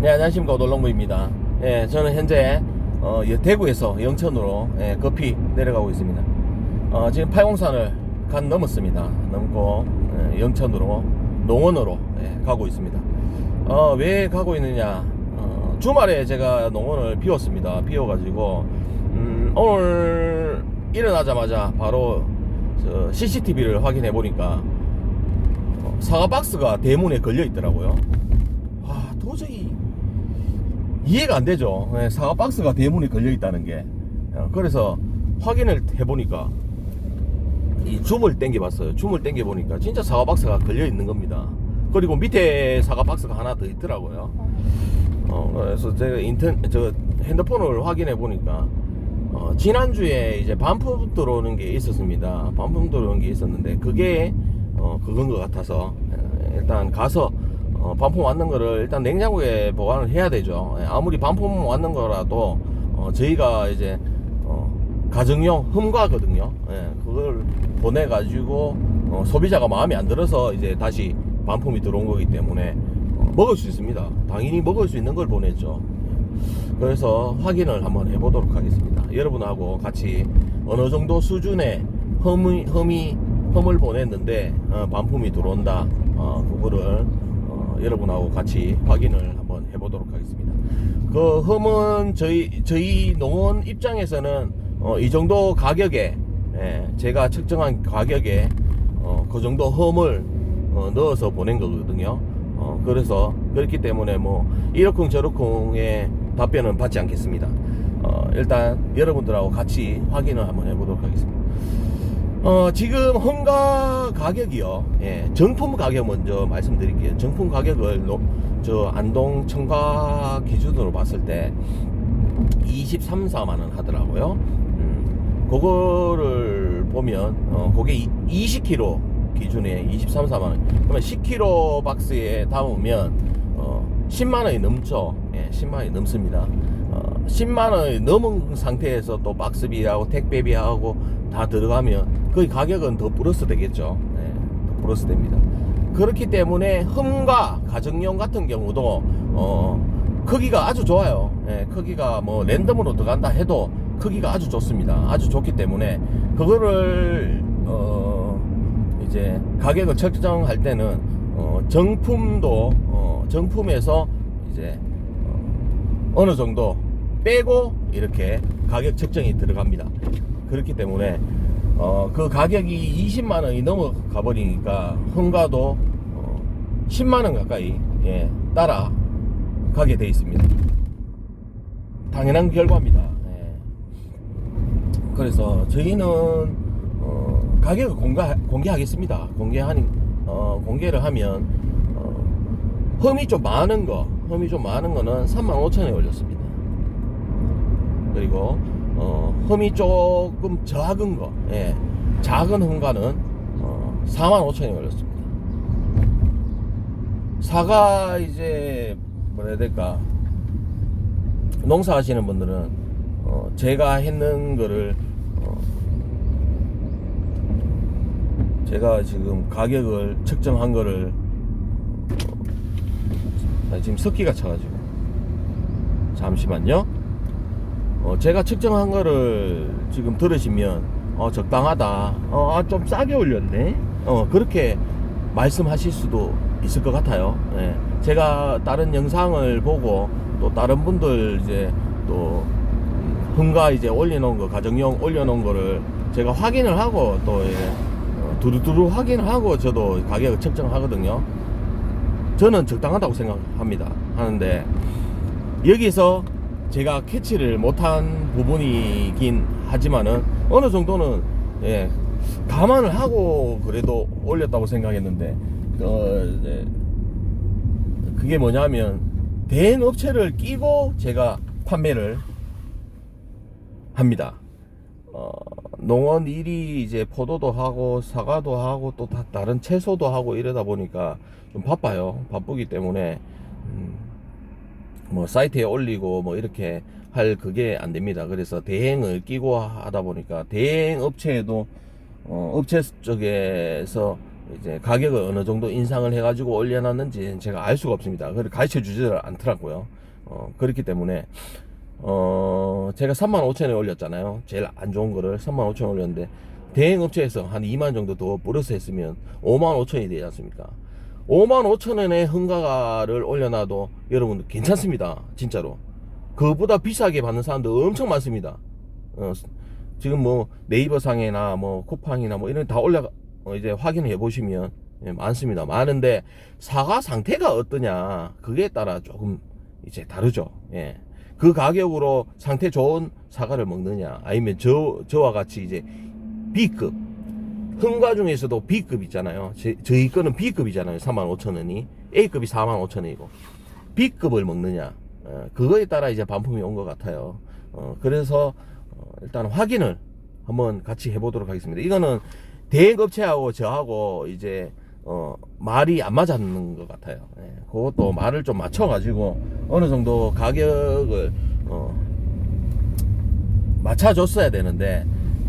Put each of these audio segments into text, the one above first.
네, 안녕하십니까. 오돌롱부입니다. 예, 저는 현재, 어, 여- 대구에서 영천으로, 예, 급히 내려가고 있습니다. 어, 지금 팔공산을 간 넘었습니다. 넘고, 예, 영천으로, 농원으로, 예, 가고 있습니다. 어, 왜 가고 있느냐. 어, 주말에 제가 농원을 비웠습니다. 비워가지고, 음, 오늘 일어나자마자 바로, 저, CCTV를 확인해 보니까, 어, 사과 박스가 대문에 걸려 있더라고요. 와 도저히 이해가 안 되죠. 예, 사과 박스가 대문에 걸려 있다는 게. 어, 그래서 확인을 해보니까 이 줌을 당겨봤어요. 줌을 당겨보니까 진짜 사과 박스가 걸려 있는 겁니다. 그리고 밑에 사과 박스가 하나 더 있더라고요. 어, 그래서 제가 인턴 저 핸드폰을 확인해 보니까 어, 지난주에 이제 반품 들어오는 게 있었습니다. 반품 들어오는 게 있었는데 그게 어, 그건 것 같아서 에, 일단 가서 어, 반품 왔는 거를 일단 냉장고에 보관을 해야 되죠. 예, 아무리 반품 왔는 거라도 어, 저희가 이제 어, 가정용 흠과거든요. 예, 그걸 보내 가지고 어, 소비자가 마음에 안 들어서 이제 다시 반품이 들어온 거기 때문에 어, 먹을 수 있습니다. 당연히 먹을 수 있는 걸 보냈죠. 그래서 확인을 한번 해보도록 하겠습니다. 여러분하고 같이 어느 정도 수준의 흠이, 흠이 흠을 보냈는데 어, 반품이 들어온다. 어, 그거를 어, 여러분하고 같이 확인을 한번 해보도록 하겠습니다. 그 흠은 저희 저희 농원 입장에서는 어, 이 정도 가격에 예, 제가 측정한 가격에 어, 그 정도 흠을 어, 넣어서 보낸 거거든요. 어, 그래서 그렇기 때문에 뭐 이러쿵 저러쿵의 답변은 받지 않겠습니다. 어, 일단 여러분들하고 같이 확인을 한번 해보도록 하겠습니다. 어, 지금 헝가 가격이요. 예, 정품 가격 먼저 말씀드릴게요. 정품 가격을 노- 저 안동 청과 기준으로 봤을 때 23, 4만 원 하더라고요. 음, 그거를 보면 어, 그게 이- 20kg 기준에 23, 4만 원. 그러면 10kg 박스에 담으면 어, 10만 원이 넘죠. 예, 10만 원이 넘습니다. 어, 10만 원이 넘은 상태에서 또 박스비하고 택배비하고 다 들어가면 거의 가격은 더 플러스 되겠죠. 예, 더 플러스 됩니다. 그렇기 때문에 흠과 가정용 같은 경우도 어, 크기가 아주 좋아요. 예, 크기가 뭐 랜덤으로 들어간다 해도 크기가 아주 좋습니다. 아주 좋기 때문에 그거를 어, 이제 가격을 책정할 때는 어, 정품도 어, 정품에서 이제 어, 어느 정도 빼고 이렇게 가격 책정이 들어갑니다. 그렇기 때문에 어, 그 가격이 20만 원이 넘어가 버리니까 흥가도 어, 10만 원 가까이 예, 따라 가게 돼 있습니다. 당연한 결과입니다. 예. 그래서 저희는 어, 가격을 공개, 공개하겠습니다. 공개하니 어, 공개를 하면 어, 흠이 좀 많은 거, 흠이 좀 많은 거는 35,000원에 올렸습니다. 그리고 어, 흠이 조금 작은 거, 예, 작은 흠과는 어, 45,000원에 올렸습니다. 사과 이제 뭐라 해야 될까 농사하시는 분들은 어, 제가 했는 거를 어, 제가 지금 가격을 측정한 거를 어, 나 지금 섞기가 차가지고 잠시만요. 어, 제가 측정한 거를 지금 들으시면 어, 적당하다. 어, 아, 좀 싸게 올렸네. 어, 그렇게 말씀하실 수도 있을 것 같아요. 예. 제가 다른 영상을 보고 또 다른 분들 이제 또 흥가 이제 올려놓은 거 가정용 올려놓은 거를 제가 확인을 하고 또 예, 어, 두루두루 확인을 하고 저도 가격을 책정하거든요. 저는 적당하다고 생각합니다. 하는데 여기서 제가 캐치를 못한 부분이긴 하지만은 어느 정도는 예, 감안을 하고 그래도 올렸다고 생각했는데 어, 이제 그게 뭐냐면 대행 업체를 끼고 제가 판매를 합니다. 어, 농원 일이 이제 포도도 하고 사과도 하고 또 다, 다른 채소도 하고 이러다 보니까 좀 바빠요. 바쁘기 때문에 음, 뭐 사이트에 올리고 뭐 이렇게 할 그게 안 됩니다. 그래서 대행을 끼고 하다 보니까 대행 업체에도 어, 업체 쪽에서 이제 가격을 어느 정도 인상을 해가지고 올려놨는지 제가 알 수가 없습니다. 그걸 가르쳐 주지를 않더라고요. 어, 그렇기 때문에 어, 제가 3만 5천에 올렸잖아요. 제일 안 좋은 거를 3만 5천에 올렸는데 대행업체에서 한 2만 정도 더 플러스 했으면 5만 5천이 되지 않습니까? 5만 5천 원의 흥가가를 올려놔도 여러분들 괜찮습니다. 진짜로. 그보다 비싸게 받는 사람들 엄청 많습니다. 어, 지금 뭐 네이버 상에나 뭐 쿠팡이나 뭐 이런 다 올려 어, 이제 확인해 보시면 예, 많습니다. 많은데 사과 상태가 어떠냐 그게 따라 조금 이제 다르죠. 예. 그 가격으로 상태 좋은 사과를 먹느냐 아니면 저 저와 같이 이제 B급 흥과 중에서도 B급 있잖아요. 제, 저희 거는 B급이잖아요. 45,000원이 A급이 45,000원이고 B급을 먹느냐 어, 그거에 따라 이제 반품이 온 것 같아요. 어, 그래서 어, 일단 확인을 한번 같이 해보도록 하겠습니다. 이거는 대행업체하고 저하고 이제 어, 말이 안 맞았는 것 같아요. 예, 그것도 말을 좀 맞춰가지고 어느 정도 가격을 어, 맞춰줬어야 되는데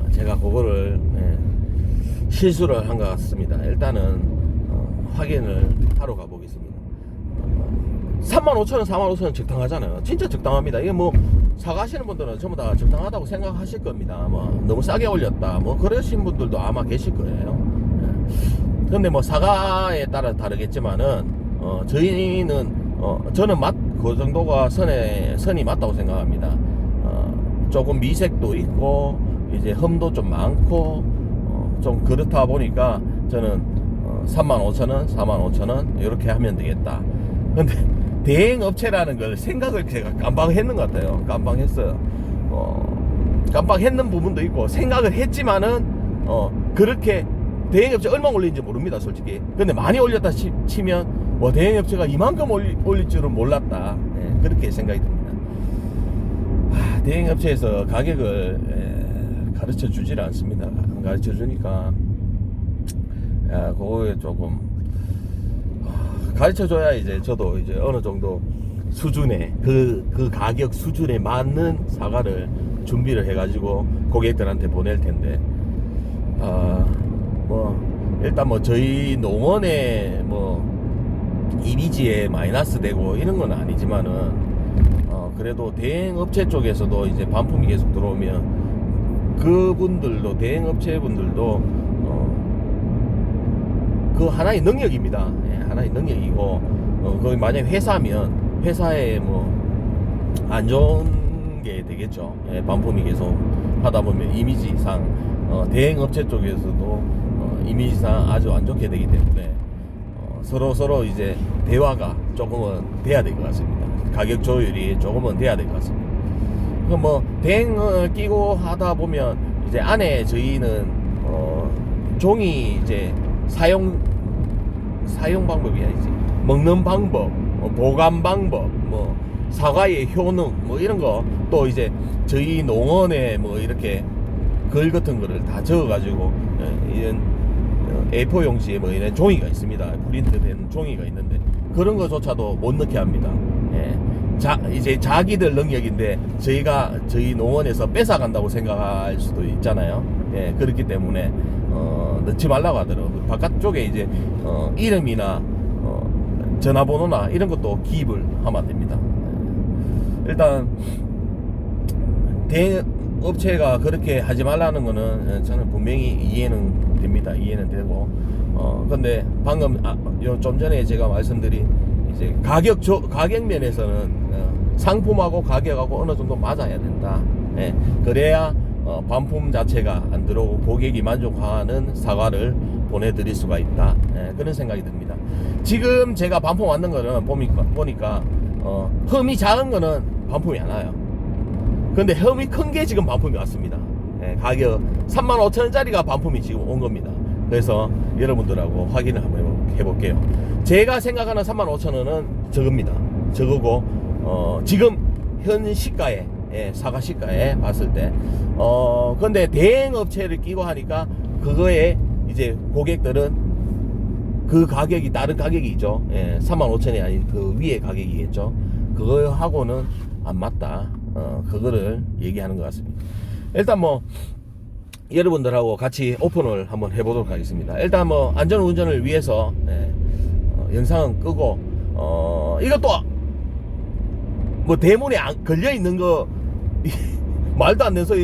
어, 제가 그거를 예, 실수를 한 것 같습니다. 일단은 어, 확인을 하러 가보겠습니다. 35,000원, 45,000원 적당하잖아요. 진짜 적당합니다. 이게 뭐 사가시는 분들은 전부 다 적당하다고 생각하실 겁니다. 뭐 너무 싸게 올렸다. 뭐 그러신 분들도 아마 계실 거예요. 예. 근데 뭐 사과에 따라 다르겠지만은 어 저희는 어 저는 맛 그 정도가 선에 선이 맞다고 생각합니다. 어 조금 미색도 있고 이제 흠도 좀 많고 어, 좀 그렇다 보니까 저는 어, 35,000원, 45,000원 이렇게 하면 되겠다. 근데 대행 업체라는 걸 생각을 제가 깜빡했는 것 같아요. 깜빡했어요. 어, 깜빡했는 부분도 있고 생각을 했지만은 어, 그렇게 대행업체 얼마 올린지 모릅니다, 솔직히. 근데 많이 올렸다 치, 치면 뭐 대행업체가 이만큼 올리, 올릴 줄은 몰랐다. 예, 그렇게 생각이 듭니다. 아, 대행업체에서 가격을 예, 가르쳐 주질 않습니다. 안 가르쳐 주니까. 야, 그거에 조금 가르쳐 줘야 이제 저도 이제 어느 정도 수준의 그, 그 가격 수준에 맞는 사과를 준비를 해가지고 고객들한테 보낼 텐데, 아, 뭐, 일단 뭐 저희 농원의 뭐, 이미지에 마이너스 되고 이런 건 아니지만은, 어, 그래도 대행 업체 쪽에서도 이제 반품이 계속 들어오면 그분들도, 대행업체 분들도, 어, 그 하나의 능력입니다. 예, 하나의 능력이고 어, 만약 회사면 회사에 뭐 안 좋은 게 되겠죠. 예, 반품이 계속 하다 보면 이미지상 어, 대행업체 쪽에서도 어, 이미지상 아주 안 좋게 되기 때문에 어, 서로 서로 이제 대화가 조금은 돼야 될 것 같습니다. 가격 조율이 조금은 돼야 될 것 같습니다. 뭐 대행을 끼고 하다 보면 이제 안에 저희는 어, 종이 이제 사용 사용 방법이 아니지 먹는 방법 뭐 보관 방법 뭐 사과의 효능 뭐 이런 거. 또 이제 저희 농원에 뭐 이렇게 글 같은 거를 다 적어가지고 예, 이런 어, A4 용지에 뭐 이런 종이가 있습니다. 프린트된 종이가 있는데 그런 거조차도 못 넣게 합니다. 예. 자 이제 자기들 능력인데 저희가 저희 농원에서 뺏어 간다고 생각할 수도 있잖아요 예 그렇기 때문에 어, 넣지 말라고 하더라고요 바깥쪽에 이제 어, 이름이나 어, 전화번호나 이런 것도 기입을 하면 안 됩니다 예. 일단 대업체가 그렇게 하지 말라는 거는 저는 분명히 이해는 됩니다. 이해는 되고. 어, 근데 방금, 아, 요 좀 전에 제가 말씀드린 이제 가격, 조, 가격 면에서는 어, 상품하고 가격하고 어느 정도 맞아야 된다. 예, 그래야 어, 반품 자체가 안 들어오고 고객이 만족하는 사과를 보내드릴 수가 있다. 예, 그런 생각이 듭니다. 지금 제가 반품 왔는 거는 보니까, 보니까 어, 흠이 작은 거는 반품이 안 와요. 근데 흠이 큰 게 지금 반품이 왔습니다. 예, 가격 35,000원짜리가 반품이 지금 온 겁니다. 그래서 여러분들하고 확인을 한번 해볼- 해볼게요. 제가 생각하는 35,000원은 저겁니다. 저거고, 어, 지금 현 시가에, 예, 사과 시가에 봤을 때, 어, 근데 대행 업체를 끼고 하니까 그거에 이제 고객들은 그 가격이 다른 가격이죠. 예, 35,000원이 아닌 그 위에 가격이겠죠. 그거하고는 안 맞다. 어, 그거를 얘기하는 것 같습니다. 일단 뭐 여러분들하고 같이 오픈을 한번 해보도록 하겠습니다. 일단 뭐 안전 운전을 위해서 예, 어, 영상은 끄고 어, 이것도 뭐 대문에 안 걸려 있는 거 말도 안 돼서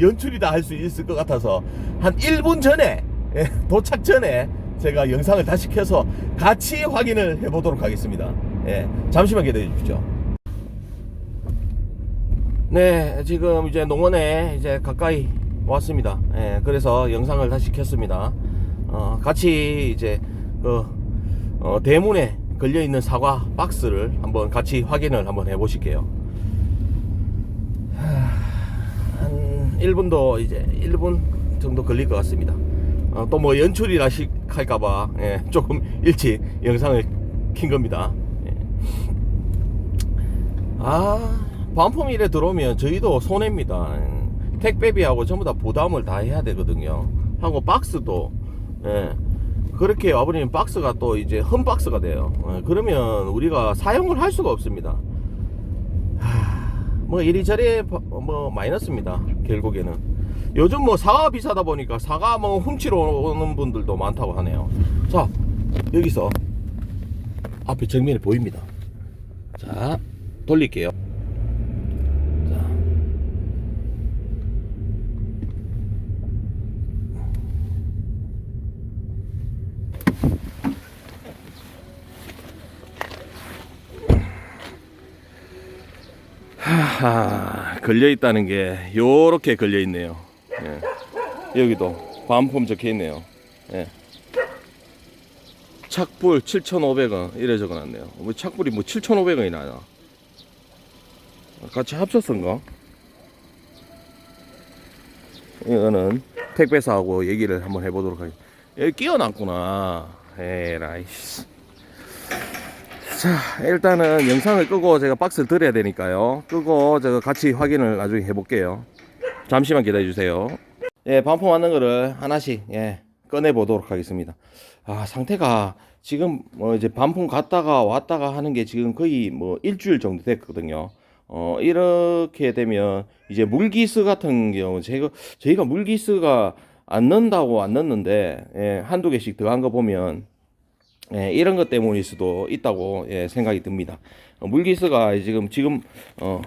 연출이다 할 수 있을 것 같아서 한 1분 전에 예, 도착 전에 제가 영상을 다시 켜서 같이 확인을 해보도록 하겠습니다. 예, 잠시만 기다려 주십시오. 네, 지금 이제 농원에 이제 가까이 왔습니다. 예, 그래서 영상을 다시 켰습니다. 어, 같이 이제 그 어, 대문에 걸려 있는 사과 박스를 한번 같이 확인을 한번 해 보실게요. 하, 한 1분도 이제 1분 정도 걸릴 것 같습니다. 어, 또뭐 연출이라 시- 할까봐 예, 조금 일찍 영상을 킨 겁니다. 예. 아, 반품일에 들어오면 저희도 손해입니다. 택배비하고 전부 다 부담을 다 해야 되거든요. 하고 박스도, 예, 그렇게 와버리면 박스가 또 이제 흠 박스가 돼요. 예, 그러면 우리가 사용을 할 수가 없습니다. 하, 뭐 이리저리 바- 뭐 마이너스입니다. 결국에는. 요즘 뭐 사과 비싸다 보니까 사과 뭐 훔치러 오는 분들도 많다고 하네요. 자, 여기서 앞에 정면에 보입니다. 자, 돌릴게요. 자. 하하, 걸려 있다는 게 요렇게 걸려 있네요. 예. 여기도 반품 적혀 있네요. 예. 착불 7,500원 이래 적어놨네요. 뭐 착불이 뭐 7,500원이 나나? 같이 합쳤던가? 이거는 택배사하고 얘기를 한번 해보도록 하겠습니다. 여기 끼워놨구나. 에라이씨. 자, 일단은 영상을 끄고 제가 박스를 드려야 되니까요. 끄고 제가 같이 확인을 나중에 해볼게요. 잠시만 기다려주세요. 예, 반품 왔는 거를 하나씩, 예, 꺼내보도록 하겠습니다. 아, 상태가 지금 뭐 이제 반품 갔다가 왔다가 하는 게 지금 거의 뭐 일주일 정도 됐거든요. 어, 이렇게 되면 이제 물기스 같은 경우, 제가, 저희가 물기스가 안 넣는다고 안 넣는데, 예, 한두 개씩 들어간 거 보면, 예, 이런 것 때문일 수도 있다고 예, 생각이 듭니다. 어, 물기스가 지금 지금 어,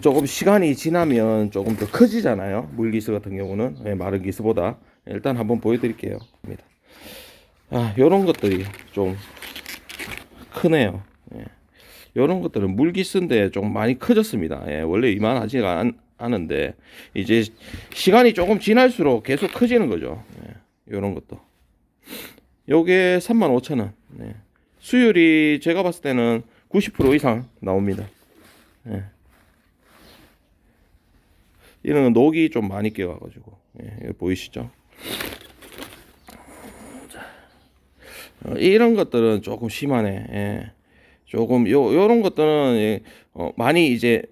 조금 시간이 지나면 조금 더 커지잖아요. 물기스 같은 경우는 예, 마른 기스보다 일단 한번 보여드릴게요. 아, 요런 것들이 좀 크네요. 예. 요런 것들은 물기스인데 좀 많이 커졌습니다. 예, 원래 이만하지가 않, 않은데 이제 시간이 조금 지날수록 계속 커지는 거죠. 예, 요런 것도. 요게 35,000원. 네. 수율이 제가 봤을 때는 90% 이상 나옵니다. 예. 이런 건 녹이 좀 많이 끼어가지고 예, 보이시죠? 자, 어, 이런 것들은 조금 심하네. 예. 조금 요 요런 것들은 예, 어, 많이 이제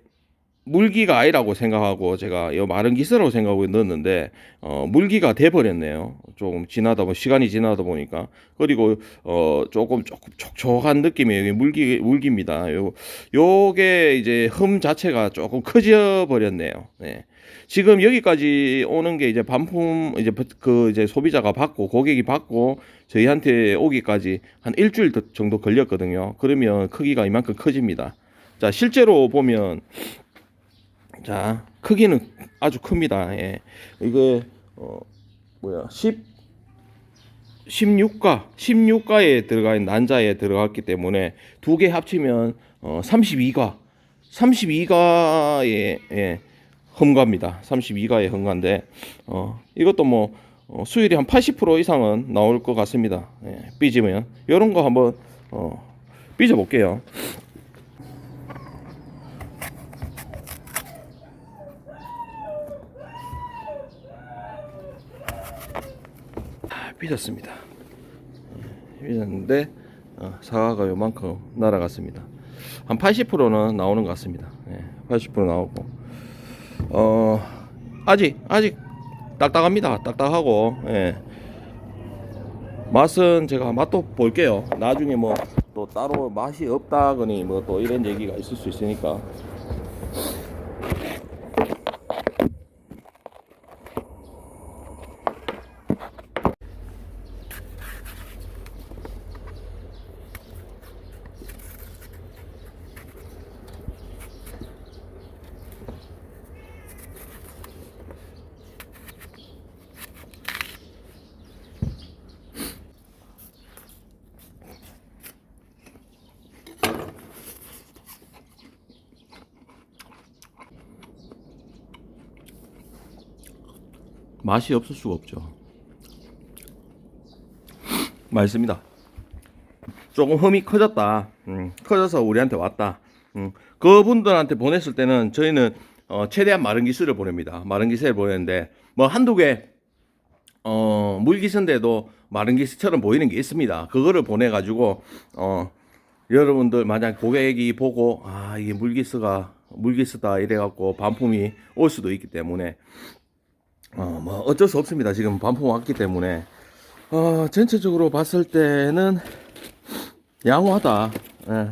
물기가 아니라고 생각하고 제가 이 마른 기스라고 생각하고 넣었는데 어, 물기가 돼 버렸네요. 조금 지나다 보 시간이 지나다 보니까 그리고 어 조금 조금 촉촉한 이게 물기 물기입니다. 요 요게 이제 흠 자체가 조금 커져 버렸네요. 네. 지금 여기까지 오는 게 이제 반품 이제 그 이제 소비자가 받고 고객이 받고 저희한테 오기까지 한 일주일 더- 정도 걸렸거든요. 그러면 크기가 이만큼 커집니다. 자 실제로 보면 자, 크기는 아주 큽니다. 예. 이거 어 뭐야? 10 16가 16가에 들어가 있는 난자에 들어갔기 때문에 두 개 합치면 어 32가 32가의 예, 험가입니다. 32가의 험가인데 어 이것도 뭐 어, 수율이 한 80% 이상은 나올 것 같습니다. 예, 삐지면 이런 거 한번 어 삐져 볼게요. 삐졌습니다. 삐졌는데 어, 사과가 요만큼 날아갔습니다. 한 80%는 나오는 것 같습니다. 예, 80% 나오고 어 아직 아직 딱딱합니다. 딱딱하고 예. 맛은 제가 맛도 볼게요. 나중에 뭐 또 따로 맛이 없다거니 뭐 또 이런 얘기가 있을 수 있으니까 맛이 없을 수가 없죠. 맛있습니다. 조금 흠이 커졌다. 음, 커져서 우리한테 왔다. 음, 그분들한테 보냈을 때는 저희는 어, 최대한 마른 기술을 보냅니다. 마른 기술을 보냈는데 뭐 한두 개 어, 물기스인데도 마른 기스처럼 보이는 게 있습니다. 그거를 보내 가지고, 어, 여러분들 만약 고객이 보고, 아, 이게 물기스가, 물기스다 이래갖고 반품이 올 수도 있기 때문에, 어, 뭐 어쩔 수 없습니다. 지금 반품 왔기 때문에, 어, 전체적으로 봤을 때는 양호하다. 예.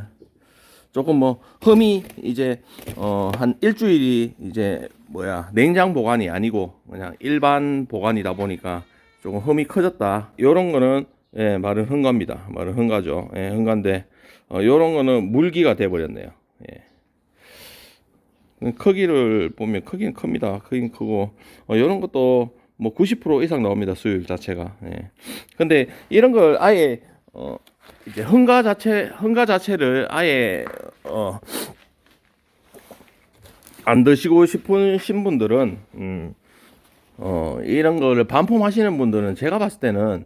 조금 뭐 흠이 이제 어 한 일주일이 이제 뭐야 냉장 보관이 아니고 그냥 일반 보관이다 보니까 조금 흠이 커졌다. 요런 거는 예 마른 흥가입니다. 마른 흥가죠. 예 흥가인데 어 요런 거는 물기가 돼 버렸네요. 예. 크기를 보면 크기는 큽니다. 크기는 크고 어 요런 것도 뭐 90% 이상 나옵니다. 수율 자체가. 예. 근데 이런 걸 아예 어 이제 흥가 자체 흥가 자체를 아예 어 안 드시고 싶으신 분들은 음, 어, 이런 거를 반품 하시는 분들은 제가 봤을 때는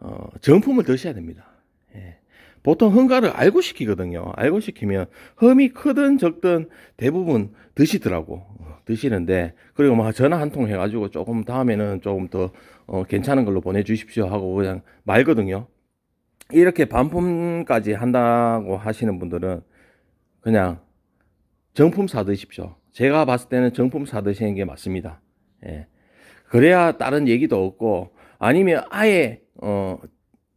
어, 정품을 드셔야 됩니다. 예. 보통 흥가를 알고 시키거든요. 알고 시키면 흠이 크든 적든 대부분 드시더라고. 어, 드시는데 그리고 막 전화 한 통 해가지고 조금 다음에는 조금 더 어, 괜찮은 걸로 보내주십시오 하고 그냥 말거든요. 이렇게 반품까지 한다고 하시는 분들은 그냥 정품 사 드십시오. 제가 봤을 때는 정품 사 드시는 게 맞습니다. 예. 그래야 다른 얘기도 없고 아니면 아예 어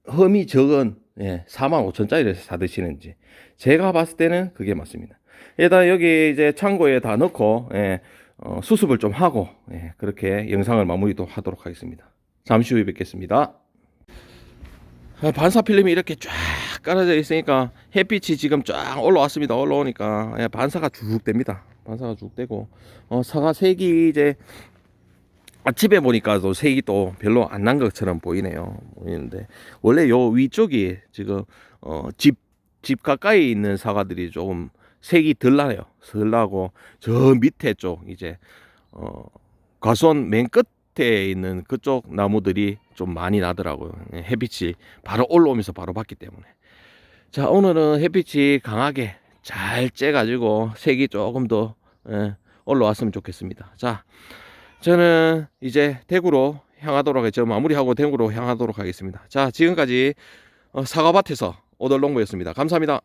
흠이 적은 예, 4만 5천짜리를 사 드시는지 제가 봤을 때는 그게 맞습니다. 일단 여기 이제 창고에 다 넣고 예, 어, 수습을 좀 하고 예, 그렇게 영상을 마무리도 하도록 하겠습니다. 잠시 후에 뵙겠습니다. 아, 반사 필름이 이렇게 쫙 깔아져 있으니까 햇빛이 지금 쫙 올라왔습니다. 올라오니까 예, 반사가 쭉 됩니다. 반사가 쭉 되고 어, 사과 색이 이제 아침에 보니까 또 색이 또 별로 안 난 것처럼 보이네요. 보이는데 원래 요 위쪽이 지금 어, 집, 집 가까이 있는 사과들이 조금 색이 덜 나요. 덜 나고 저 밑에 쪽 이제 어, 과수원 맨 끝에 있는 그쪽 나무들이 좀 많이 나더라고요. 예, 햇빛이 바로 올라오면서 바로 봤기 때문에. 자 오늘은 햇빛이 강하게 잘 쬐가지고 색이 조금 더 예, 올라왔으면 좋겠습니다. 자 저는 이제 대구로 향하도록 하죠. 마무리하고 대구로 향하도록 하겠습니다. 자 지금까지 어, 사과밭에서 오돌농부였습니다. 감사합니다.